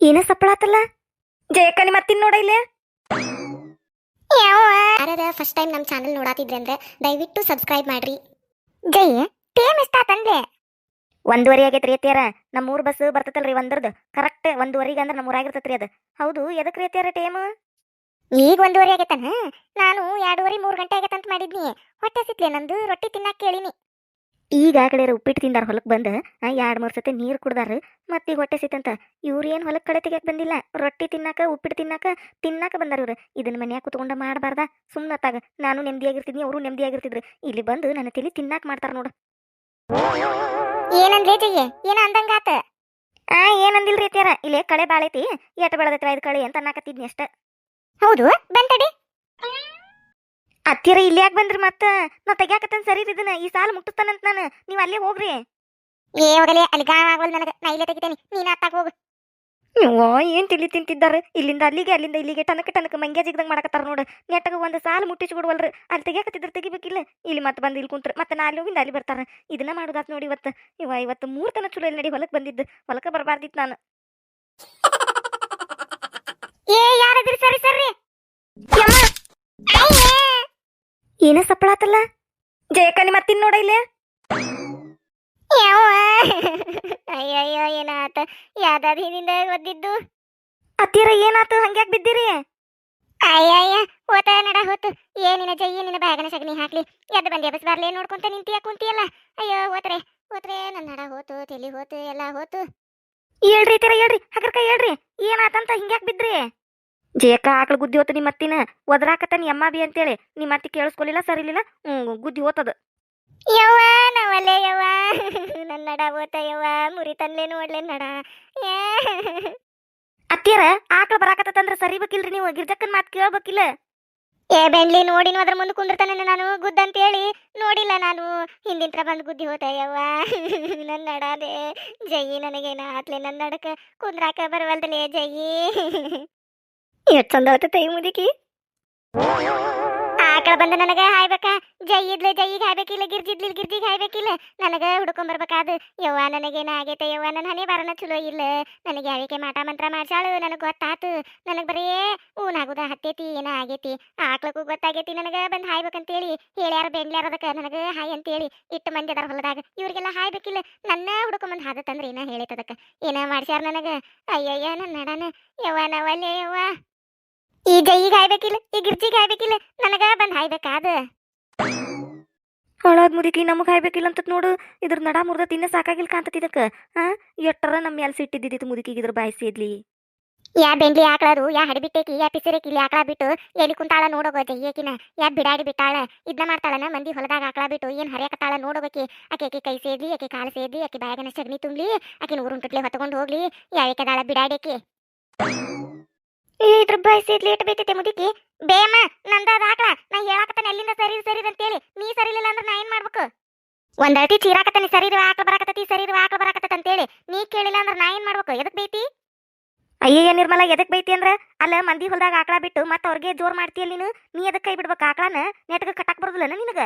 ಏನ ಸಪ್ಪಳಾತಲ್ಲ ಜಯಕ್ಕ ನಿಮ್ಮ ಮತ್ತಿನ್ ನೋಡ ಇಲ್ಲೇ? ಯಾರದ ಫಸ್ಟ್ ಟೈಮ್ ನಮ್ಮ ಚಾನಲ್ ನೋಡಾತಿದ್ರೆ ಅಂದ್ರೆ ದಯವಿಟ್ಟು ಸಬ್ಸ್ಕ್ರೈಬ್ ಮಾಡ್ರಿ. ಜೈ ಟೇಮ್ ಎಷ್ಟಾತಂದೆ ಒಂದೂವರೆ ಆಗೈತ್ರಿ ಅತ್ಯಾರ ನಮ್ಮ ಊರ್ ಬಸ್ ಬರ್ತೈತಲ್ರಿ ಒಂದರದು. ಕರೆಕ್ಟ್ ಒಂದೂವರೆಗೆ ಅಂದ್ರೆ ನಮ್ಮ ಊರಾಗಿರ್ತೈತ್ರಿ ಅದು. ಹೌದು ಎದಕ್ ರೀ ಅತ್ಯಾರ ಟೈಮ್? ಈಗ ಒಂದೂವರೆ ಆಗೈತನ? ನಾನು ಎರಡೂವರೆ ಮೂರು ಗಂಟೆ ಆಗೈತಂತ ಮಾಡಿದ್ನಿ. ಹೊಟ್ಟೆ ಸಿಕ್ಲೆ ನಂದು ರೊಟ್ಟಿ ತಿನ್ನಾಕ ಕೇಳಿನಿ. ಈಗ ಆ ಕಡೆ ಉಪ್ಪಿಟ್ಟು ತಿಂದಾರ ಹೊಲಕ್ ಬಂದು ಎರಡು ಮೂರು ಸತಿ ನೀರು ಕುಡ್ದಾರ ಮತ್ತೀಗ ಹೊಟ್ಟೆ ಸಿತ್ತಂತ ಇವ್ರು ಏನು ಹೊಲಕ್ ಕಡೆ ತೆಗಿಯಕ್ ಬಂದಿಲ್ಲ. ರೊಟ್ಟಿ ತಿನ್ನಾಕ ಉಪ್ಪಿಟ್ಟು ತಿನ್ನಾಕ ತಿನ್ನಾಕ ಬಂದಾರ ಇವ್ರು. ಇದನ್ನ ಮನ್ಯಾಗ ಕುತ್ಕೊಂಡ ಮಾಡಬಾರ್ದ. ಸುಮ್ಮನತ್ತಾಗ ನಾನು ನೆಮ್ಮದಿಯಾಗಿರ್ತಿದ್ನಿ ಅವರು ನೆಮ್ಮದಿಯಾಗಿರ್ತಿದ್ರು ಇಲ್ಲಿ ಬಂದು ನನ್ನ ತಿಳಿ ತಿನ್ನಾಕ ಮಾಡ್ತಾರ ನೋಡು. ಏನಂದ್ಲೇ ಜಯ್ಯ? ಏನ ಅಂದಂಗಾತ ಆ ಏನಂದಿಲ್ರಿ ಅತ್ಯಾರ ಇಲ್ಲೇ ಕಳೆ ಬಾಳೈತಿ ಎಟ್ ಬೆಳದೈತಿ ಐದು ಕಳೆ ಅಂತ ಅನ್ನಕತ್ತಿದ್ನಿ ಅಷ್ಟ. ಹೌದು? ಬಂತಡಿ ಅತ್ತಿರ ಇಲ್ಲಿ ಯಾಕೆ ಬಂದ್ರಿ ಮತ್ತ? ನಾ ತೆಗ್ಯಾಕತ್ತನ್ ಸರಿ ಇದನ್ನ ಈ ಸಾಲ ಅಂತ ನಾನು. ನೀವು ಅಲ್ಲೇ ಹೋಗ್ರಿ. ಏ ಹೋಗಲೇ ಅಲ್ಲಿ ಗಾ ಆಗವಲ್ ನನಗೆ. ನಾ ಇಲ್ಲೇ ತೆಗಿತೇನೆ. ನೀನು ಅತ್ತಾಗ ಹೋಗು. ನೀವು ಏನ್ ತಿಳಿ ತಿಂತಿದ್ದಾರೆ? ಇಲ್ಲಿಂದ ಅಲ್ಲಿಗೆ ಅಲ್ಲಿಂದ ಇಲ್ಲಿಗೆ ಟನಕ ಟನಕ ಮಂಗ್ಯ ಜಿಗ್ದಂಗ್ ಮಾಡಕತ್ತಾರ ನೋಡು. ನೆಟ್ಟಗ ಒಂದು ಸಾಲ ಮುಟ್ಟಿಸಿ ಕೊಡುವಲ್ರಿ ಅಲ್ಲಿ ತೆಗಿಯಾಕತ್ತಿದ್ರೆ ತೆಗಿಬೇಕಿಲ್ಲ. ಇಲ್ಲಿ ಮತ್ತೆ ಬಂದು ಇಲ್ಲಿ ಕುಂತ್ರ. ಮತ್ತೆ ನಾ ಅಲ್ಲಿ ಹೋಗಿಂದ ಅಲ್ಲಿ ಬರ್ತಾರ. ಇದನ್ನ ಮಾಡುದಾತ್ ನೋಡಿ ಇವತ್ತು. ಇವ ಇವತ್ತು ಮೂರ್ ತನ ಚಲೋ ಇಲ್ಲಿ ನಡಿ ಹೊಲಕ್ ಬಂದಿದ್ದು. ಹೊಲಕ ಬರಬಾರ್ದಿತ್ತು ನಾನು. ಏ ಯಾರದ್ರಿ ಸರಿ ಸರಿ. ಏನ ಸಪ್ಪಳಾತಲ್ಲ ಜಯಕಾಲಿ ಮತ್ತಿನ್ ನೋಡ ಇಲ್ಲೇ? ಅಯ್ಯಯ್ಯೋ ಏನಾತ? ಯಾವ್ದಾದ ಹಿಂದಿಂದ ಒದ್ದಿದ್ದು? ಅತ್ತಿರ ಏನಾತು? ಹಂಗ್ಯಾಕ್ ಬಿದ್ದಿರಿ? ಅಯ್ಯಯ್ಯ ಹೋತ ನಡ ಹೋತು. ಏನಿನ ಜೈ ಏನಿನ ಬ್ಯಾಗನ ಸಗಣಿ ಹಾಕ್ಲಿ. ಎದ್ದು ಬಂದಿ ಬಸ್ ಬರ್ಲಿ. ನೋಡ್ಕೊಂತ ನಿಂತಿಯ ಕುಂತಿಯಲ್ಲ? ಅಯ್ಯೋ ಹೋತ್ರೆ ಹೋತ್ರೆ ನನ್ನ ನಡ ಹೋತು ತಲಿ ಹೋತು ಎಲ್ಲ ಹೋತು. ಹೇಳ್ರಿ ತೀರ ಹೇಳ್ರಿ. ಹಗರ್ಕ ಹೇಳ್ರಿ. ಏನಾತಂತ? ಹಿಂಗ್ಯಾಕ್ ಬಿದ್ರಿ? ಜಯಕ್ಕ ಆಕಳ ಗುದ್ದಿ ಹೋತ ನಿಮ್ಮ ಅತ್ತಿನ ಒದ್ರಾಕತ್ತ ನೀ ಅಮ್ಮ ಬಿ ಅಂತೇಳಿ. ನಿಮ್ಮ ಅತ್ತಿ ಕೇಳಿಸ್ಕೊಲಿಲ್ಲ ಸರಿಲಿಲ್ಲ ಹ್ಮ್ ಗುದ್ದಿ ಹೋತದ. ಯವ್ವ ನವಲೆ ಯವ್ವ. ನನ್ನ ನಡ ಹೋತ ಯವ್ವ ಮುರಿ ತನ್ಲೆ ನೋಡ್ಲೆ ನಡ. ಅತ್ತಿಯರ ಆಕಳ ಬರಾಕತ್ತಂದ್ರ ಸರಿಬೇಕಿಲ್ರಿ ನೀವು ಗಿರ್ಜಕ್ಕನ್ ಮಾತ್ ಕೇಳ್ಬೇಕಿಲ್ಲ. ಏ ಬೆಂಡ್ಲಿ ನೋಡಿ ಅದ್ರ ಮುಂದೆ ಕುಂದಿರ್ತಾನೆ ನಾನು ಗುದ್ದ ಅಂತೇಳಿ ನೋಡಿಲ್ಲ ನಾನು ಹಿಂದಿಂತ್ರ ಬಂದು ಗುದ್ದಿ ಹೋತ ಯವ್ವ. ನನ್ನ ನಡಾದೆ ಜಯಿ ನನಗೇನ ಆತ್ಲೆ ನನ್ನ ನಡಕ. ಕುಂದ್ರಾಕ ಬರವಲ್ದಲೇ ಜಯಿ ಎಷ್ಟ್ ಚಂದ ಆತ ತೈ ಮುದಿಕಿ? ಆಕಳ ಬಂದ ನನಗ ಹಾಯ್ಬೇಕ. ಜೈ ಇದ್ಲೆ ಜೈಗೆ ಹಾಯ್ಬೇಕಿಲ್ಲ, ಗಿರ್ಜಿದ್ಲಿ ಗಿರ್ಜಿಗೆ ಹಾಯ್ಬೇಕಿಲ್ಲ. ನನಗ ಹುಡ್ಕೊಂಡ್ ಬರ್ಬೇಕಾದ. ಯವ್ವ, ನನಗೇನ ಆಗೈತೆ? ಯವ್ವ ನನ್ನ ಹನಿ ಬರನ ಚಲೋ ಇಲ್ಲ. ನನಗೆ ಯಾವಿಕೆ ಮಾಟ, ಮಂತ್ರ ಮಾಡ್ಸಾಳು. ನನಗೆ ಗೊತ್ತಾತು. ನನಗೆ ಬರೀ ಊನಾಗುದ, ಹತ್ತೈತಿ, ಏನ ಆಗೈತಿ? ಆಕಳಕ್ಕೂ ಗೊತ್ತಾಗೈತಿ ನನಗ. ಬಂದ್ ಹಾಯ್ಬೇಕಂತೇಳಿ ಹೇಳ್ಯಾರ ಬೆಂಡ್ಲ್ಯಾರ ಅದಕ್ಕ. ನನಗ ಹಾಯ್ ಅಂತೇಳಿ ಇಟ್ಟು ಮಂದಿ ಅದಾರ ಹೊಲದಾಗ. ಇವ್ರಿಗೆಲ್ಲ ಹಾಯ್ಬೇಕಿಲ್ಲ. ನನ್ನ ಹುಡ್ಕೊಂಬಂದ್ ಹಾದತ್ತಂದ್ರೆ ಏನ ಹೇಳಿತದಕ್ಕ ಏನ ಮಾಡ್ಸ್ಯಾರ ನನಗ? ಅಯ್ಯಯ್ಯ ನನ್ನ ನಡನ ಯವ್ವ ಯವ್ವ. ಈ ಈಗ ಹಾಯ್ಬೇಕಿಲ್ಲ ಈ ಗಿರ್ಜಿಗೆ ಹಾಯ್ಬೇಕಿಲ್ಲ ನನಗ ಬಂದ್ ಹಾಯ್ಬೇಕಾದ ಹಳಾದ್ ಮುದುಕಿ ನಮಗ್ ಹಾಯ್ಬೇಕಿಲ್ಲ ಅಂತ ನೋಡು ಇದ್ರ ನಡ ಮುರ್ದ ತಿನ್ನ ಸಾಕಾಗಿಲ್ ಕಾಂತತಿ ಇದಕ್ಕ. ಹಾ ಎಟ್ಟರ ನಮ್ಮ ಮ್ಯಾಲ್ ಸಿಟ್ಟಿದ್ದಿತ್ತು ಮುದುಕಿಗೆ ಇದ್ರ ಬಾಯಿ ಸೇದ್ಲಿ. ಯಾ ಬೆಂಡ್ಲಿ ಆಕಳದು ಯಾ ಹಡಿಬಿಟ್ಟೇಕಿ ಯಾ ಪಿಸರೇಕಿ ಇಲ್ಲಿ ಆಕಳ ಬಿಟ್ಟು ಎಲ್ಲಿ ಕುಂತಾಳ ನೋಡೋಗ ಜಯ್ಯಕಿನ ಯಾ ಬಿಡಾಡಿ ಬಿಟ್ಟಾಳ ಇದನ್ನ ಮಾಡ್ತಾಳನ ಮಂದಿ ಹೊಲದಾಗ ಆಕಳ ಬಿಟ್ಟು ಏನ್ ಹರಿಯಕತ್ತಾಳ ನೋಡೋಗಕಿ. ಆಕೆ ಆಕೆ ಕೈ ಸೇದ್ಲಿ ಆಕೆ ಕಾಲು ಸೇದ್ಲಿ ಆಕೆ ಬಾಯಗನ ಸಗಣಿ ತುಂಬಲಿ ಆಕಿನ ಊರುನ್ ಕಟ್ಲೆ ಹೊತ್ಕೊಂಡು ಹೋಗ್ಲಿ ಯಾ ಏಕದಾಳ ಬಿಡಾಡೇಕಿ ಲೇಟ್ ಬೇತೈತೆ ಮುದುಕಿ. ಬೇಮ ನಂದಾದ ಆಕಳ. ನಾ ಹೇಳಾಕತ್ತಾನೆ ಎಲ್ಲಿಂದ ಸರಿ ಸರಿ ಅಂತ ಹೇಳಿ ನೀ ಸರಿಲಿಲ್ಲ ಅಂದ್ರೆ ನಾ ಏನ್ ಮಾಡ್ಬೇಕು? ಒಂದಳತಿ ಚೀರಾಕತ್ತಾನೆ ಸರಿ ಆಕಳ ಬರಾಕತ್ತತಿ ಸರಿ ಆಕಳ ಅಂತ ಹೇಳಿ ನೀ ಕೇಳಿಲ್ಲ ಅಂದ್ರೆ ನಾ ಏನ್ ಮಾಡ್ಬೇಕು? ಎದಕ್ ಬೈತಿ? ಅಯ್ಯಯ್ಯ ನಿರ್ಮಲ, ಎದಕ್ ಬೈತಿ ಅಂದ್ರ? ಅಲ್ಲ, ಮಂದಿ ಹೊಲ್ದಾಗ ಆಕಳ ಬಿಟ್ಟು ಮತ್ತ ಅವ್ರಿಗೆ ಜೋರ್ ಮಾಡ್ತೀಯಲ್ಲ ನೀನು? ನೀ ಎದಕ್ ಕೈ ಬಿಡ್ಬೇಕು ಆಕಳನ? ನೆಟ್ಗ ಕಟ್ಟಾಕ್ ಬರೋದಿಲ್ಲ ನಿನಗ?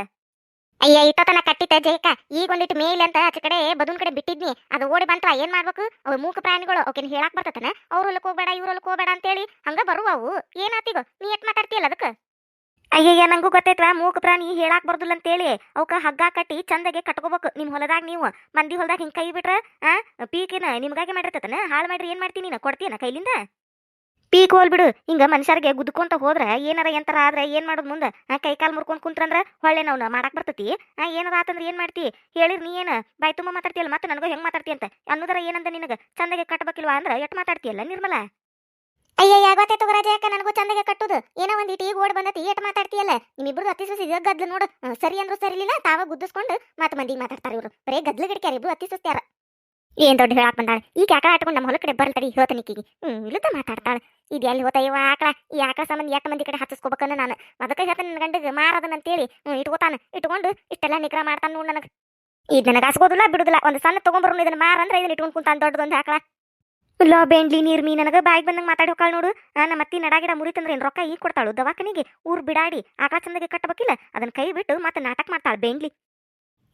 ಅಯ್ಯ, ಇತ್ತತನ ಕಟ್ಟಿತ ಜೈಕ. ಈಗ ಒಂದಿಟ್ಟು ಮೇಲ್ ಅಂತ ಆಚೆ ಕಡೆ ಬದುನ್ ಕಡೆ ಬಿಟ್ಟಿದ್ನಿ. ಅದು ಓಡಿ ಬಂತ ಏನ್ ಮಾಡ್ಬೇಕು? ಅವು ಮೂಕ ಪ್ರಾಣಿಗಳು, ಅವಕಿನ ಹೇಳಾಕ್ ಬರ್ತತನ? ಅವ್ರ ಹೊಲಕ್ ಹೋಗ್ಬೇಡ ಇವ್ರ ಹೊಲಕ್ ಹೋಗ್ಬೇಡ ಅಂತೇಳಿ ಹಂಗ ಬರುವವು ಏನಾತಿಗೋ? ನೀ ಎಟ್ ಮಾತಾಡ್ತೀಯಲ್ಲ ಅದಕ್ಕ? ಅಯ್ಯಯ್ಯ, ನಂಗೂ ಗೊತ್ತೈತ್ವಾ, ಮೂಕ ಪ್ರಾಣಿ ಹೇಳಾಕ್ ಬರ್ದಿಲ್ಲ ಅಂತೇಳಿ. ಅವಕ್ಕ ಹಗ್ಗ ಕಟ್ಟಿ ಚಂದಗೆ ಕಟ್ಕೋಬೇಕು. ನಿಮ್ ಹೊಲದಾಗ ನೀವು. ಮಂದಿ ಹೊಲದಾಗ ಹಿಂಗ್ ಕೈ ಬಿಟ್ರ, ಆ, ಪೀಕಿನ ನಿಮ್ಗಾಗಿ ಮಾಡಿರ್ತತನ? ಹಾಳು ಮಾಡ್ರಿ, ಏನ್ ಮಾಡ್ತೀನಿ ನೀನು? ಕೊಡ್ತೀನ ಕೈಲಿಂದ? ಪೀಕ್ ಹೋಲ್ ಬಿಡು. ಹಿಂಗ ಮನುಷ್ಯರಿಗೆ ಗುದ್ಕೊಂತ ಹೋದ್ರೆ ಏನಾರ ಎಂತರ ಆದ್ರೆ ಏನ್ ಮಾಡೋದ್ ಮುಂದೆ? ಕೈ ಕಾಲ್ ಮುರ್ಕೊಂಡ್ ಕುಂತ್ರಂದ್ರೆ ಹೊಳ್ಳೆ ನಾವು ಮಾಡಕ್ ಬರ್ತತಿ? ಏನಾರ ಆತಂದ್ರ ಏನ್ ಮಾಡ್ತಿ? ಹೇಳಿರ್ ನೀ ಏನ? ಬಾಯ್ ತುಂಬಾ ಮಾತಾಡ್ತೀಯಲ್ಲ, ಮತ್ತೆ ನನಗೂ ಹೆಂಗ್ ಮಾತಾಡ್ತಿ ಅಂತ? ಅನ್ನೋದರ ಏನಂದ ನಿನಗ? ಚಂದಗೆ ಕಟ್ಟಬೇಕಿಲ್ವಾ ಅಂದ್ರ ಎಟ್ ಮಾತಾಡ್ತೀಯಲ್ಲ ನಿರ್ಮಲ? ಅಯ್ಯ ಗೊತ್ತೈತು ಯಾಕೆ ನನಗೂ ಚಂದಗೆ ಕಟ್ಟುದು. ಏನೋ ಒಂದ್ ಇಟ್ಟಿಗೆ ಓಡ್ ಬಂದತಿ ಏಟ್ ಮಾತಾಡ್ತೀಯಲ್ಲ? ನಿಮ್ಮಿಬ್ರು ಅತಿ ಸುಸ್ತಿ ಗದ್ಲು ನೋಡು. ಸರಿ ಅಂದ್ರು ಸರಿಲಿಲ್ಲ ತಾವ ಗುದ್ದಿಸ್ಕೊಂಡು ಮತ್ ಮಂದಿಗೆ ಮಾತಾಡ್ತಾರ ಇವ್ರು. ಬರೇ ಗದ್ಲು ಗಿಡಕ್ಯಾರ, ಇಬ್ರು ಅತಿ ಸುಸ್ತ್ಯಾರ ಏನ್ ದೊಡ್ಡ ಹೇಳಾಕ್ ಬಂದಾಳ? ಈಗ ಆಕಳ ಆಟ್ಕೊಂಡು ನಮ್ಮ ಹೊಲ ಕಡೆ ಹೇಳ್ತಾನೆ ಈಕಿಗೆ. ಹ್ಮ್ ಇಲ್ಲದ ಮಾತಾಡ್ತಾಳ. ಇದು ಎಲ್ಲಿ ಇವ ಆಕಳ? ಈ ಆಕಳ ಸಂಬಂಧ ಯಾಕ ಮಂದಿ ಕಡೆ ಹತ್ತಿಸ್ಕೋಬೇಕನ್ನ ನಾನು. ಅದಕ್ಕೆ ಹೇಳ್ತಾನೆ ನನ್ನ ಗಂಡಗೆ ಮಾರದನ ಅಂತೇಳಿ. ಹ್ಮ್, ಇಟ್ಕೋತಾನ. ಇಟ್ಕೊಂಡು ಇಷ್ಟೆಲ್ಲ ನಿಗ್ರಹ ಮಾಡ್ತಾನ ನೋಡ್ ನನಗೆ. ಇದು ನನಗೆ ಹಾಸ್ಕೋದಿಲ್ಲ ಬಿಡುದಿಲ್ಲ. ಒಂದು ಸಣ್ಣ ತಗೊಂಬರೋನು ಇದನ್ನ ಮಾರ ಅಂದ್ರೆ ಇದನ್ನ ಇಟ್ಕೊಂಡು ಕುಂತಾನ ದೊಡ್ಡದೊಂದು ಆಕಳ. ಲೋ, ಬೆಂಡ್ಲಿ ನೀರ್ ಮೀ ನನಗ ಬಾಯಿಗೆ ಬಂದಂಗ ಮಾತಾಡಿ ಹೋಕಾಳ ನೋಡು. ನಮ್ಮ ಮತ್ತಿ ನಡಾಗಿಡ ಮುರಿತಂದ್ರೆ ಏನ್ ರೊಕ್ಕ ಈಗ ಕೊಡ್ತಾಳು? ದವಾಖಾನಿಗೆ ಊರ್ ಬಿಡಾಡಿ. ಆಕಳ ಚಂದಗೆ ಕಟ್ಟಬೇಕಿಲ್ಲ ಅದನ್ನ ಕೈ ಬಿಟ್ಟು ಮತ್ತೆ ನಾಟಕ ಮಾಡ್ತಾಳ ಬೆಂಡ್ಲಿ.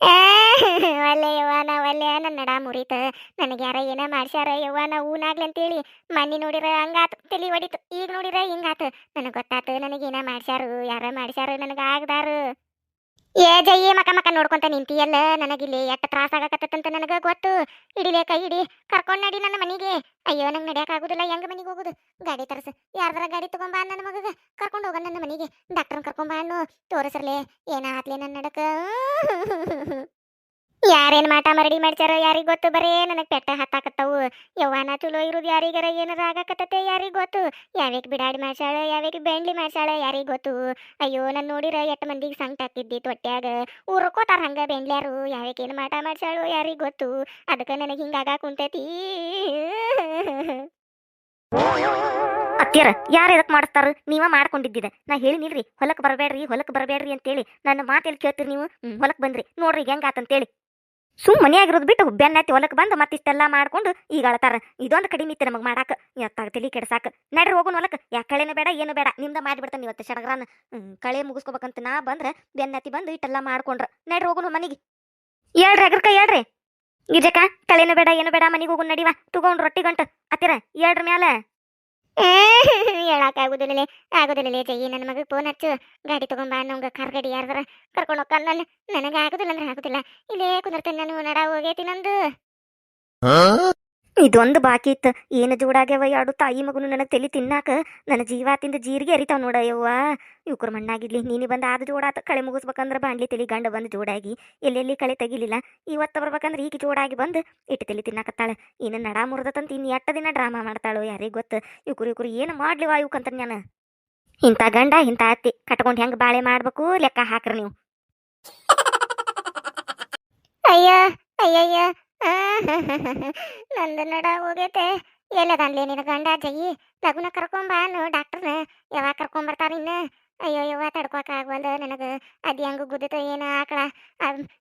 ಒಲ್ಲೆ ಯವ್ವ, ನಾ ಒಲ್ಲೆ ನನ್ನ ನಡ ಮುರಿತ. ನನಗೆ ಯಾರ ಏನ ಮಾಡ್ಸ್ಯಾರ ಯವ್ವ, ನಾ ಊನಾಗ್ಲಿ ಅಂತೇಳಿ. ಮನ್ನಿ ನೋಡಿರ ಹಂಗಾತು, ತಲಿ ಹೊಡಿತು ಈಗ ನೋಡಿರ ಹಿಂಗಾತು. ನನಗೆ ಗೊತ್ತಾತು ನನಗೇನ ಮಾಡ್ಸ್ಯಾರು, ಯಾರ ಮಾಡ್ಸ್ಯಾರು, ನನಗೆ ಆಗದಾರು. ಏ ಜಯ್ಯ ಮಕ ಮಕ ನೋಡ್ಕೊಂತ ನಿಂತಿಯಲ್ಲ? ನನಗಿಲ್ಲಿ ಎಟ್ಟ ತ್ರಾಸ ಆಗಕತ್ತಂತ ನನಗೆ ಗೊತ್ತು. ಇಡಿ ಕೈ ಇಡಿ. ಕರ್ಕೊಂಡು ನಡಿ ನನ್ನ ಮನೆಗೆ. ಅಯ್ಯೋ, ನಂಗೆ ನಡಿಯಕ್ಕೆ ಆಗುದಿಲ್ಲ. ಹೆಂಗ್ ಮನೆಗೆ ಹೋಗುದು? ಗಾಡಿ ತರಸ. ಯಾರ್ದಾರ ಗಾಡಿ ತಗೊಂಬ ನನ್ನ ಮಗಗ. ಕರ್ಕೊಂಡು ಹೋಗ ನನ್ನ ಮನೆಗೆ. ಡಾಕ್ಟರ್ನ ಕರ್ಕೊಂಬ ಅನ್ನು. ಏನ ಏನಾತ್ಲೆ ನನ್ನ ನಡಕ? ಯಾರೇನ್ ಮಾಟ ಮರಡಿ ಮಾಡ್ತಾರೋ ಯಾರಿಗ್ ಗೊತ್ತು? ಬರೇ ನನಗ್ ಪೆಟ್ಟ ಹತ್ತಾಕತ್ತವು. ಯವ್ವಾನ ಚಲೋ ಇರುದು ಯಾರಿಗಾರ ಏನಾರ ಆಗಾಕತ್ತತೆ ಯಾರಿಗ್ ಗೊತ್ತು? ಯಾವ್ಯಾಕ್ ಬಿಡಾಡಿ ಮಾಡ್ಸಾಳ ಯಾವ್ಯಾಕ್ ಬೆಂಡ್ಲಿ ಮಾಡ್ಸಾಳ ಯಾರಿಗ್ ಗೊತ್ತು? ಅಯ್ಯೋ, ನನ್ ನೋಡಿರ ಎಟ್ ಮಂದಿಗೆ ಸಂಕಟ ಆಗ್ತಿದ್ದಿ ತೊಟ್ಯಾಗ. ಉರ್ಕೋತಾರ ಹಂಗ ಬೆಂಡ್ಲ್ಯಾರು. ಯಾವ್ಯಾಕ್ ಏನ್ ಮಾಟ ಮಾಡ್ಸಾಳು ಯಾರಿಗ್ ಗೊತ್ತು? ಅದಕ್ಕೆ ನನಗ್ ಹಿಂಗಾಗ ಕುಂತೈತಿ. ಅತ್ತಿಯರ, ಯಾರು ಎದಕ್ ಮಾಡಿಸ್ತಾರ? ನೀವ ಮಾಡ್ಕೊಂಡಿದ್ದಿದೆ. ನಾ ಹೇಳಿನಿಲ್ರಿ, ಹೊಲಕ್ ಬರಬೇಡ್ರಿ ಹೊಲಕ್ ಬರಬೇಡ್ರಿ ಅಂತೇಳಿ. ನನ್ನ ಮಾತೆಲ್ಲಿ ಕೇಳ್ತೀರಿ ನೀವು? ಹೊಲಕ್ಕೆ ಹೊಲಕ್ ಬಂದ್ರಿ. ನೋಡ್ರಿ, ಹೆಂಗ್ ಆತಂತೇಳಿ. ಸುಮ್ ಮನೆಯಾಗಿರೋದು ಬಿಟ್ಟು ಬೆನ್ನತ್ತಿ ಹೊಲಕ್ ಬಂದು ಮತ್ತಿಷ್ಟೆಲ್ಲ ಮಾಡ್ಕೊಂಡು ಈಗ ಅಳತಾರ. ಇದೊಂದು ಕಡಿಮೆ ಇತ್ತು ನಮಗ್ ಮಾಡಾಕ. ಎತ್ತಾಗ ತಲಿ ಕೆಡ್ಸಾಕ. ನಡ್ರಿ ಹೋಗೋಣ ಹೊಲಕ್. ಯಾ ಕಳೆನೂ ಬೇಡ, ಏನು ಬೇಡ. ನಿಮ್ದ ಮಾಡಿಬಿಡ್ತಾನೆ ಇವತ್ತು ಶಡಗ್ರಾನ ಕಳೆ ಮುಗಿಸ್ಕೋಬೇಕಂತ ನಾ ಬಂದ್ರ ಬೆನ್ನತ್ತಿ ಬಂದು ಇಟ್ಟೆಲ್ಲ ಮಾಡ್ಕೊಂಡ್ರ. ನಡ್ರಿ ಹೋಗೋಣ ಮನಿಗೆ. ಹೇಳ್ರಿ ಅಗ್ರಕ ಹೇಳ್ರಿ. ಗಿಜಕ ಕಳೆನೂ ಬೇಡ, ಏನು ಬೇಡ, ಮನೆಗೆ ಹೋಗೋಣ ನಡಿವ. ತಗೊಂಡ್ ರೊಟ್ಟಿ ಗಂಟು ಅತ್ತಿರ ಹೇಳ್ರಿ ಮ್ಯಾಲ. ಹೇಳಕ್ ಆಗುದಿಲ್ಲಲೇ ಆಗುದಿಲ್ಲಲೇ ಜಯ್ಯಿ, ನನ್ನ ಮಗ ಫೋನ್ ಹಚ್ಚು. ಗಾಡಿ ತಗೊಂಬ ನಮ್ಗ ಕಾರ್ ಗಾಡಿ ಯಾರ್ದಾರ ಕರ್ಕೊಂಡು ಹೋಗ್ಕ ನನ್ನ ನನಗೆ ಆಗುದಿಲ್ಲ ಅಂದ್ರೆ ಆಗುದಿಲ್ಲ. ಇಲ್ಲೇ ಕುಂದಿರ್ತೇನೆ ನಾನು, ನಡ ಹೋಗೈತಿ ನಂದು. ಇದೊಂದು ಬಾಕಿ ಇತ್ತು. ಏನು ಜೋಡಾಗ್ಯವ ಎರಡು ತಾಯಿ ಮಗನು ನನಗೆ ತಲೆ ತಿನ್ನಾಕ? ನನ್ನ ಜೀವಾತಿಂದ ಜೀರಿಗೆ ಅರಿತಾವ ನೋಡ ಯವ್ವ. ಇವ್ಕರ ಮಣ್ಣಾಗಿರ್ಲಿ, ನೀನು ಬಂದು ಆದ ಜೋಡಾತ. ಕಳೆ ಮುಗಿಸ್ಬೇಕಂದ್ರೆ ಬಾಂಡ್ಲಿ ತಲೆ ಗಂಡ ಬಂದು ಜೋಡಾಗಿ, ಎಲ್ಲೆಲ್ಲಿ ಕಳೆ ತೆಗಿಲಿಲ್ಲ. ಇವತ್ತು ಬರ್ಬೇಕಂದ್ರೆ ಈಗ ಜೋಡಾಗಿ ಬಂದು ಇಟ್ಟು ತಲೆ ತಿನ್ನಾಕತ್ತಾಳೆ. ಇನ್ನು ನಡ ಮುರಿದತಂತ ಇನ್ನು ಎಟ್ಟ ದಿನ ಡ್ರಾಮಾ ಮಾಡ್ತಾಳೋ ಯಾರಿಗೆ ಗೊತ್ತು? ಇವ್ಕರು ಇವ್ಕರು ಏನು ಮಾಡ್ಲಿವ ಇವಕ್ಕಂತ ನಾನು ಇಂಥ ಗಂಡ ಇಂಥ ಅತ್ತಿ, ಕಟ್ಕೊಂಡು ಹೆಂಗೆ ಬಾಳೆ ಮಾಡ್ಬೇಕು? ಲೆಕ್ಕ ಹಾಕ್ರಿ ನೀವು. ಅಯ್ಯ, ಅಯ್ಯಯ್ಯ. ನಂದು ನಡ ಹೋಗೈತೆ. ಎಲ್ಲದನ್ಲೇ ನಿನ್ನ ಗಂಡ ಜಯಿ ಲಗುನ ಕರ್ಕೊಂಬಾನು ಡಾಕ್ಟರ್ನ ಯಾವಾಗ ಕರ್ಕೊಂಬರ್ತಾರ ಇನ್ನ? ಅಯ್ಯೋ, ಯವ್ವ ತಡ್ಕೊಕ್ ನನಗೆ ನನಗ. ಅದ್ ಹೆಂಗ ಗುದ್ದತ ಏನ ಆಕಳ.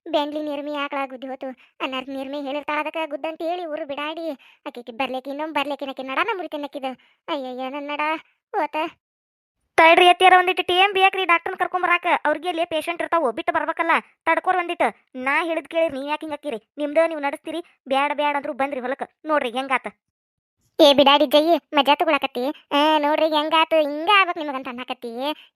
ಬೆಂಡ್ಲಿ ನಿರ್ಮಿ ಆಕಳ ಗುದ್ದಿ ಹೋತು ಅನ್ನರ್ ನಿರ್ಮಿ ಹೇಳಿರ್ತಾಳ ಅದಕ್ಕೆ ಗುದ್ದಂತ ಹೇಳಿ ಊರು ಬಿಡಾಡಿ. ಆಕಿಗೆ ಬರ್ಲಿಕ್ಕೆ ಇನ್ನೊಮ್ಮೆ ಬರ್ಲಿಕ್ಕೆ ನಡನ ಮುರಿತಿನ್ನಕ್ಕಿದ ಅಯ್ಯಯ್ಯ ನನ್ನ ನಡ ಹೋತ. ತಡ್ರಿ ಎತ್ತಿಯಾರ ಒಂದಿಟ್ಟು ಟಿ ಎಂ ಬೇಕ್ರಿ ಡಾಕ್ಟರ್ನ ಕರ್ಕೊಂಬರಾಕ ಅವ್ರಿಗೆ ಅಲ್ಲಿ ಪೇಷಂಟ್ ಇರ್ತಾವ ಬಿಟ್ಟು ಬರ್ಬೇಕಲ್ಲ? ತಡ್ಕೋರ್ ಒಂದಿಟ್ಟು. ನಾ ಹೇಳಿದ್ ಕೇಳಿ ನೀವ್ ಯಾಕೆ ಹಿಂಗಾಕಿರಿ ನಿಮ್ದ ನೀವು ನಡೆಸ್ತೀರಿ, ಬ್ಯಾಡ ಬ್ಯಾಡ ಅಂದ್ರು ಬಂದ್ರಿ ಹೊಲಕ್. ನೋಡ್ರಿ ಹೆಂಗಾತ ಏ ಬಿಡಾಡಿ ಜಯ್ಯಿ, ಮಜಾ ತಗೊಳಕತ್ತಿ. ಆ, ನೋಡ್ರಿ ಹೆಂಗಾತು ಹಿಂಗ ಆಗ್ಬೇಕು ನಿಮಗಂತ ಅನ್ನಕತ್ತಿ.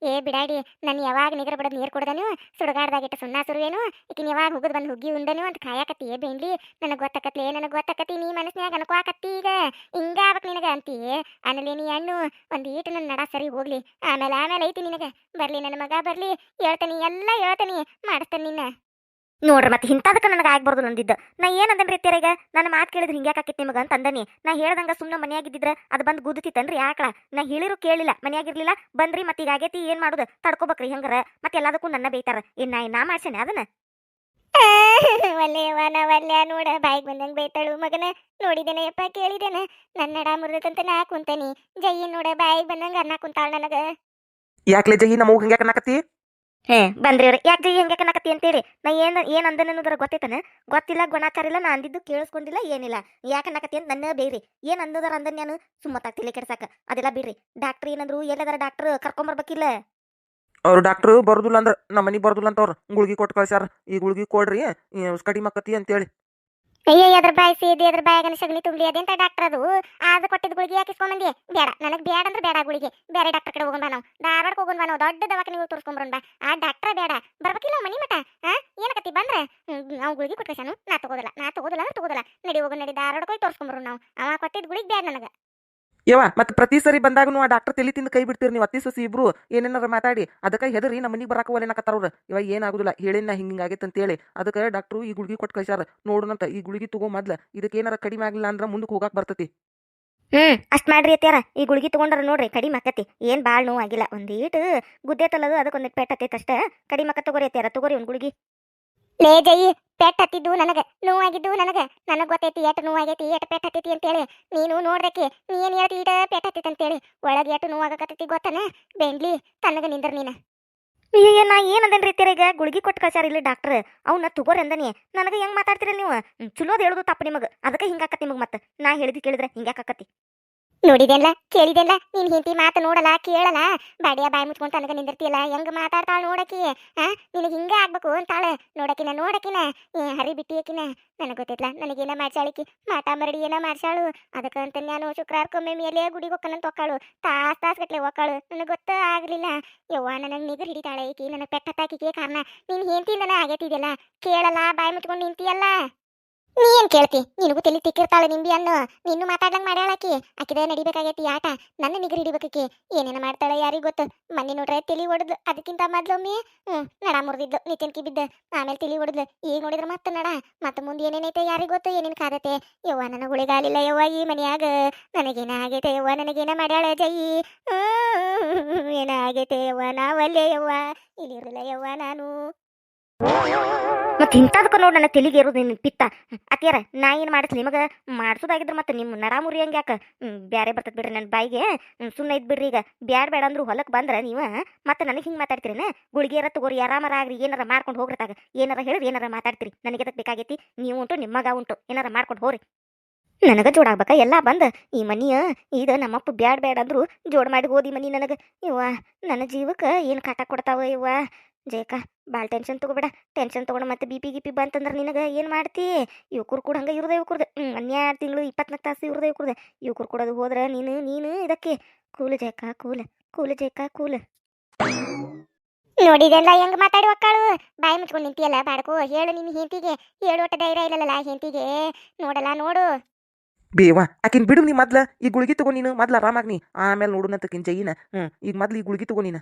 ಏ ಬಿಡಾಡಿ, ನಾನು ಯಾವಾಗ ನಿಗರ ಬಿಡೋದು ನೀರು ನೀವು? ಸುಡುಗಾಡ್ದಾಗಿಟ್ಟು ಸುಣ್ಣ ಸುರುವೇನು? ಈಕಿನ ಯಾವಾಗ ಹುಗದ್ ಬಂದು ಹುಗ್ಗಿ ಉಂಡನು ಅಂತ ಕಾಯಕತ್ತಿ. ಏ ಬೇನ್ಲಿ ನನಗೆ ಗೊತ್ತಾಕತ್ಲೆ, ನನಗೆ ಗೊತ್ತಾಕತ್ತಿ ನೀ ಮನಸ್ನ್ಯಾಗ ಅನ್ಕೋಕತ್ತಿ ಈಗ ಹಿಂಗ ಆಗ್ಬೇಕು ನಿನಗ ಅಂತಿ ಆಮೇಲೆ ನೀ ಹಣ್ಣು, ಒಂದು ಈಟು ನನ್ನ ನಡ ಸರಿ ಹೋಗ್ಲಿ. ಆಮೇಲೆ ಆಮೇಲೆ ಐತಿ ನಿನಗೆ. ಬರ್ಲಿ ನನ್ನ ಮಗ, ಬರ್ಲಿ. ಹೇಳ್ತಾನಿ, ಎಲ್ಲ ಹೇಳ್ತಾನಿ. ಮಾಡಿಸ್ತಾನೆ ನಿನ್ನ. ನೋಡ್ರಿ ಮತ್ತೆ ಇಂಥದಕ್ಕೆ ನನಗೆ ಆಗ್ಬಾರ್ದು ನಂದಿದ್ದ. ನಾ ಏನಂದನ್ರಿ ರೀ ಈಗ? ನನ್ನ ಮಾತು ಕೇಳಿದ್ರೆ ಹಿಂಗ್ಯಾಕೆ ಆಕೈತಿ ನಿಮಗೆ ಅಂತ ಅಂದನಿ. ನಾ ಹೇಳ್ದಂಗ ಸುಮ್ಮನೆ ಮನೆಯಾಗಿದ್ದಿದ್ರೆ ಅದು ಬಂದು ಗುದ್ದಿತ್ತನ್ರಿ ಆಕಳ. ನಾ ಹೇಳಿರು ಕೇಳಿಲ್ಲ, ಮನೆಯಾಗಿರ್ಲಿಲ್ಲ. ಬಂದ್ರಿ ಮತ್ತೆ ಈಗ ಆಗೈತಿ, ಏನು ಮಾಡೋದು? ತಡ್ಕೋಬೇಕ್ರಿ ಹೆಂಗಾರ. ಮತ್ತೆ ಎಲ್ಲದಕ್ಕೂ ನನ್ನ ಬೈತಾರ ಇನ್ನು ನಾ ಮಾಡ್ಸೇನೆ ಅದನ್ನ. ಒಲ್ಲೆ ವನ ಒಲ್ಲೆ ನೋಡ ಬಾಯಿಗೆ ಬಂದಂಗೆ ಬೈತಾಳು ಮಗನ. ನೋಡಿದೇನೆ ಯಪ್ಪ ಕೇಳಿದೇನೆ. ನನ್ನ ನಡ ಮುರಿದಂತ ನಾ ಕುಂತನಿ. ಜಯ್ಯಿ ನೋಡ ಬಾಯಿಗೆ ಬಂದಂಗ ಅನ್ನ ಕುಂತಾಳ ನನಗ. ಯಾಕ್ಲೆ ಜಗಿ ನಮ್ಮ ಹಿಂಗ್ಯಾಕ ಅನ್ನಕತ್ತಿ? ಹೇ ಬಂದ್ರಿ ಅವ್ರಿ. ಯಾಕೆ ಜೈ ಹೆಂಗೆ ಕನಕತ್ತಿ ಅಂತೇಳಿ? ನಾ ಏನ್ ಏನ್ ಅಂದನ ಅನ್ನೋದ್ರ ಗೊತ್ತೈತನ? ಗೊತ್ತಿಲ್ಲ ಗುಣಾಚಾರ ಇಲ್ಲ ನಾ ಅಂದಿದ್ದು ಕೇಳಿಸ್ಕೊಂಡಿಲ್ಲ ಏನಿಲ್ಲ. ಯಾಕೆ ಅನ್ನಕತ್ತಿ ಅಂತ ನನ್ನ ಬೇರಿ ಏನ್ ಅಂದದಾರ ಅಂದನ್ ನಾನು? ಸುಮ್ಮತ್ತಾಗ್ತಿಲ್ಲ ಕೆಡ್ಸಾಕ. ಅದೆಲ್ಲ ಬಿಡ್ರಿ. ಡಾಕ್ಟರ್ ಏನಂದ್ರು ಎಲ್ಲದಾರ ಡಾಕ್ಟರ್ ಕರ್ಕೊಂಬರ್ಬೇಕಿಲ್ಲ. ಅವ್ರು ಡಾಕ್ಟ್ರು ಬರೋದಿಲ್ಲ ಅಂದ್ರೆ ನಮ್ಮ ಮನೆಗೆ ಬರೋದಿಲ್ಲ ಅಂತ ಅವ್ರು ಗುಳ್ಗಿ ಕೊಟ್ಟು ಕಳ್ಸ್ಯಾರ. ಈ ಗುಳ್ಗಿ ಕೊಡ್ರಿ ಕಡಿಮೆ ಆಕತಿ ಅಂತೇಳಿ. ಅಯ್ಯೋ, ಎದ್ರ ಬಾಯಿ ಸೇದಿ, ಎದ್ರ ಬಾಯಾಗನ ಸಗಣಿ ತುಂಬಲಿ ಅದೇಂತ ಡಾಕ್ಟರ್ ಅದು? ಆದ ಕೊಟ್ಟಿದ್ ಗುಳಿಗೆ ಯಾಕೆ ಬಂದಿ? ಬೇಡ, ನನಗೆ ಬೇಡ ಅಂದ್ರೆ ಬೇಡ ಗುಳಿಗೆ. ಬೇರೆ ಡಾಕ್ಟರ್ ಕಡೆ ಹೋಗೋಣ ನಾವು. ಧಾರವಾಡಕ್ಕೆ ಹೋಗೋಣ ನಾವು. ದೊಡ್ಡ ದವಾಖಾನೆ ಹೋಗಿ ತೋರಿಸ್ಕೊಂಬರೋಣ ಆ ಡಾಕ್ಟರ್ ಬೇಡ. ಬರ್ಬೇಕಿಲ್ಲ ಮನಿ ಆ? ಏನಕತ್ತಿ ಬಂದ್ರೆ? ನಾವು ಗುಳಿಗೆ ಕೊಟ್ಕಸಾನು ನಾ ತಗೋದಿಲ್ಲ ನಾ ತಗೋದಿಲ್ಲ ಅಂದ್ರೆ ತಗೋದಿಲ್ಲ ನಡಿ ಹೋಗೋಣ ನಡಿ ಧಾರವಾಡಕ್ಕೆ ಹೋಗಿ ತೋರಿಸ್ಕೊಂಬರೋಣ ನಾವು ಅವ ಕೊಟ್ಟಿದ್ ಗುಳಿಗೆ ಬೇಡ ನನಗೆ ಯವ್ವ ಮತ್ತೆ ಪ್ರತಿ ಸರಿ ಬಂದಾಗನು ಆ ಡಾಕ್ಟರ್ ತಲೆ ತಿಂದು ಕೈ ಬಿಡ್ತೀರಿ ನೀವು ಅತ್ತಿ ಸಸಿ ಇಬ್ರು, ಏನೇನಾರ ಮಾತಾಡಿ. ಅದಕ್ಕೆ ಹೆದರಿ ನಮ್ಮ ಮನೆಗೆ ಬರಾಕ ಒಲೆನಕತ್ತಾರ ಅವ್ರು. ಇವಾಗ ಏನಾಗುದಿಲ್ಲ ಹೇಳಿನ ಹಿಂಗ ಆಗೈತೆ ಅಂತೇಳಿ. ಅದಕ್ಕೆ ಡಾಕ್ಟ್ರು ಈ ಗುಳಿಗೆ ಕೊಟ್ಟು ಕಳ್ಸ್ಯಾರ. ನೋಡೋಣಂತ ಈ ಗುಳಿಗೆ ತಗೋ ಮೊದ್ಲ. ಇದಕ್ಕೆ ಏನಾರ ಕಡಿಮೆ ಆಗಿಲ್ಲ ಅಂದ್ರೆ ಮುಂದಕ್ಕೆ ಹೋಗಾಕ ಬರ್ತತಿ. ಹ್ಮ್, ಅಷ್ಟ್ ಮಾಡ್ರಿ ಅತ್ಯಾರ ಈ ಗುಳಿಗೆ ತಗೊಂಡ್ರ ನೋಡ್ರಿ ಕಡಿಮೆ ಆಕತಿ. ಏನ್ ಬಾಳ್ ನೋವು ಆಗಿಲ್ಲ. ಒಂದೀಟ್ ಗುದ್ದೆತಲ್ಲದು ಅದಕ್ಕೊಂದಿಟ್ಟು ಪೆಟ್ ಹತ್ತೈತೆ ಅಷ್ಟ. ಕಡಿಮೆ ಆಕತ್ ತಗೋರಿ ಅತ್ಯಾರ ತಗೋರಿ ಒಂದ್ ಗುಳಿಗೆ. ಲೇ ಜಯಿ, ಪೆಟ್ ಹತ್ತಿದ್ದು ನನಗೆ, ನೋವಾಗಿದ್ದು ನನಗೆ. ನನಗೆ ಗೊತ್ತೈತಿ ಎಟ್ ನೋವಾಗೈತಿ, ಎಟ್ ಪೆಟ್ ಹತ್ತೈತಿ ಅಂತೇಳಿ. ನೀನು ನೋಡ್ದಕ್ಕೆ ನೀ ಏನು ಹೇಳ್ತಿ ಈಟ ಪೆಟ್ ಹತ್ತೈತಿ ಅಂತೇಳಿ. ಒಳಗೆ ಎಟ್ ನೋವಾಗಕತ್ತೈತಿ ಗೊತ್ತನ? ಬೆಂಡ್ಲಿ ತನಗ ನಿಂದ್ರ ನೀನ. ಅಯ್ಯಯ್ಯ, ನಾ ಏನದನ್ರಿ ಈಗ? ಗುಳಿಗೆ ಕೊಟ್ಟು ಕಳ್ಸ್ಯಾರ ಇಲ್ಲಿ ಡಾಕ್ಟರ್ ಅವನ್ನ ತಗೋರಿ ಅಂದನಿ. ನನಗೆ ಹೆಂಗ್ ಮಾತಾಡ್ತೀರ ನೀವು? ಚಲೋದ್ ಹೇಳುದು ತಪ್ಪು ನಿಮಗ. ಅದಕ್ಕೆ ಹಿಂಗಾಕತ್ತಿ ನಿಮಗೆ ಮತ್ತೆ. ನಾ ಹೇಳಿದ್ ಕೇಳಿದ್ರೆ ಹಿಂಗ್ಯಾಕತಿ ನೋಡಿದೆಲ್ಲ ಕೇಳಿದೆಲ್ಲ ನಿನ್ ಹಿಂತಿ ಮಾತು ನೋಡಲ್ಲ, ಕೇಳಲ್ಲ. ಬಾಡಿಯ ಬಾಯಿ ಮುಚ್ಕೊಂಡು ತನಗ ನಿಂದಿರ್ತಿಯಲ್ಲ, ಹೆಂಗ್ ಮಾತಾಡ್ತಾಳ ನೋಡಕಿ? ಆ, ನಿನಗೆ ಹಿಂಗ ಆಗ್ಬೇಕು ಅಂತಾಳ. ನೋಡಕಿನ ನೋಡಕಿನ, ಏ, ಹರಿ ಬಿಟ್ಟಿಯಕಿನ ನನಗೆ ಗೊತ್ತಿಲ್ಲ ನನಗೇನ ಮಾಡ್ಸಾಳಿಕಿ ಮಾತಾ ಮರಡಿ ಏನ ಮಾಡ್ಸಾಳು ಅದಕ್ಕಂತ ನಾನು ಶುಕ್ರವಾರಕ್ಕೊಮ್ಮೆ ಮೇಲೆ ಗುಡಿಗೆ ಹೋಗ್ಕನಂತ ಒಕ್ಕಾಳು ತಾಸ್ ತಾಸ್ ಗಟ್ಲೆ ಒಕ್ಕಾಳು ನನಗೆ ಗೊತ್ತ ಆಗ್ಲಿಲ್ಲ. ಯವ್ವ, ನನಗೆ ನಿಗರ್ ಹಿಡಿತಾಳೆ ಈಕಿ. ನನಗೆ ಪೆಟ್ಟ ಹತ್ತಾಕಿಗೆ ಕಾರಣ. ನೀನ್ ಹೆಂಡತಿಯಿಂದನೇ ಆಗೈತಿದೆಯಲ್ಲ. ಕೇಳಲ್ಲ, ಬಾಯಿ ಮುಚ್ಕೊಂಡು ನಿಂತಿಯಲ್ಲ. ನೀ ಏನ್ ಕೇಳ್ತಿ? ನಿನಗೂ ತಲೆ ತಿಕ್ಕಿರ್ತಾಳೆ ನಿಂಬಿ ಅನ್ನು. ನಿನ್ನು ಮಾತಾಡ್ದಂಗ್ ಮಾಡ್ಯಾಳಕಿ ಆಕಿದ ನಡಿಬೇಕಾಗೈತಿ ಆಟ. ನನ್ನ ನಿಗರಿ ಹಿಡಿಬೇಕಿ ಏನೇನ ಮಾಡ್ತಾಳೆ ಯಾರಿಗ್ ಗೊತ್ತು? ಮೊನ್ನೆ ನೋಡ್ರೆ ತಿಳಿ ಹೊಡೆದ್ಲು ಅದಕ್ಕಿಂತ ಮೊದ್ಲೊಮ್ಮೆ ಹ್ಮ್, ನಡ ಮುರಿದಿದ್ದು ನಿತಿನ್ಕಿ ಬಿದ್ದ. ಆಮೇಲೆ ತಿಳಿ ಹೊಡೆದ್ಲು ಈಗ ನೋಡಿದ್ರೆ ಮತ್ತೆ ನಡ. ಮತ್ತೆ ಮುಂದೆ ಏನೇನೈತೆ ಯಾರಿಗ್ ಗೊತ್ತು? ಏನೇನ್ ಕಾದತೆ? ಯವ್ವ, ನನ್ನ ಗುಳಿಗಾಲಿಲ್ಲ ಯವ್ವ ಈ ಮನ್ಯಾಗ. ನನಗೇನ ಆಗೈತೆ ಯವ್ವ? ನನಗೇನ ಮಾಡ್ಯಾಳ ಜೈ ಏನ ಆಗೈತೆ ಯವ್ವ? ನಾವಲ್ಲೇ ಯವ್ವ? ಇಲ್ಲಿರಲಿಲ್ಲ ಯವ್ವ ನಾನು. ಮತ್ತೆ ಇಂಥದಕ್ಕೆ ನೋಡಿ ನನ್ನ ತೆಲಿಗೆ ಇರೋದು ನಿನ್ನ ಪಿತ್ತ. ಅತ್ತಿಯಾರ, ನಾ ಏನು ಮಾಡಿಸ್ ನಿಮಗೆ ಮಾಡ್ಸೋದಾಗಿದ್ರ ಮತ್ತೆ ನಿಮ್ಮ ನರ ಮುರಿ ಹಂಗೆ ಯಾಕೆ? ಬ್ಯಾರೆ ಬರ್ತದೆ ಬಿಡ್ರಿ ನನ್ನ ಬಾಯಿಗೆ. ಸುಮ್ಮನೆ ಇದ್ದು ಬಿಡ್ರಿ ಈಗ. ಬ್ಯಾಡ ಬೇಡ ಅಂದ್ರು ಹೊಲಕ್ಕೆ ಬಂದ್ರೆ ನೀವು, ಮತ್ತೆ ನನಗೆ ಹಿಂಗೆ ಮಾತಾಡ್ತೀರೇನೆ? ಗುಳಿಗೆ ಇರ ತಗೋರಿ, ಆರಾಮರ ಆಗ್ರಿ, ಏನಾರ ಮಾಡ್ಕೊಂಡು ಹೋಗ್ರತಾಗ. ಏನಾರ ಹೇಳಿದ್ರೆ ಏನಾರ ಮಾತಾಡ್ತೀರಿ. ನನಗೆ ಅದಕ್ಕೆ ಬೇಕಾಗೈತಿ? ನೀವು ಉಂಟು, ನಿಮ್ಮ ಮಗ ಉಂಟು. ಏನಾರ ಮಾಡ್ಕೊಂಡು ಹೋಗ್ರಿ. ನನಗೆ ಜೋಡಾಗ್ಬೇಕ ಎಲ್ಲ ಬಂದ. ಈ ಮನಿಯ, ಇದು ನಮ್ಮಪ್ಪ ಬ್ಯಾಡ ಬ್ಯಾಡ ಅಂದ್ರು ಜೋಡ್ ಮಾಡಿ ಹೋದಿ ಮನಿ ನನಗೆ. ಇವ್ವ, ನನ್ನ ಜೀವಕ್ಕೆ ಏನು ಕಾಟ ಕೊಡ್ತಾವ ಇವ್ವ? ಜೇಕ ಭಾಳ ಟೆನ್ಷನ್ ತಗೋಬೇಡ. ಟೆನ್ಷನ್ ತಗೊಂಡು ಮತ್ತೆ ಬಿ ಪಿ ಗಿಪಿ ಬಂತಂದ್ರೆ ನಿನಗೆ ಏನು ಮಾಡ್ತಿ? ಯುವಕರು ಕೂಡ ಹಂಗೆ ಇವ್ರದೇ ಇವ್ಕುರ್ದೆ ಹ್ಞೂ ಹನ್ನೆರಡು ತಿಂಗಳು ಇಪ್ಪತ್ನಾಲ್ಕು ತಾಸು ಇವ್ರದೇ ಇವ್ಕುರ್ದೆ ಯುವಕರು ಕೊಡೋದು ಹೋದ್ರೆ ನೀನು ನೀನು ಇದಕ್ಕೆ. ಕೂಲು ಜಯಕ ಕೂಲ್, ಕೂಲು ಜಯಕ ಕೂಲ್. ನೋಡಿದೆಲ್ಲ ಹೆಂಗ್ ಮಾತಾಡಿ ಒಕ್ಕಾಳು? ಬಾಯಿ ಮುಚ್ಕೊಂಡು ನಿಂತಿಯಲ್ಲ ಬಾಡ್ಕೋ, ಹೇಳು ನಿನ್ನ ಹೆಂಡತಿಗೆ. ಹೇಳು ಒಟ್ಟ ಧೈರ್ಯ ಇಲ್ಲಲ್ಲ ಹೆಂಡತಿಗೆ. ನೋಡಲ್ಲ, ನೋಡು. ಬೇವ, ಆಕಿನ್ ಬಿಡು ನೀ ಮೊದ್ಲ. ಈ ಗುಳಿಗೆ ತಗೋ ನೀನು, ಮೊದ್ಲು ಆರಾಮಾಗ್ನಿ ಆಮೇಲೆ ನೋಡುನಂತಕಿನ್ ಜೈನ ಹ್ಞೂ ಈಗ ಮೊದ್ಲು ಈ ಗುಳಿಗೆ ತಗೋ ನೀನು.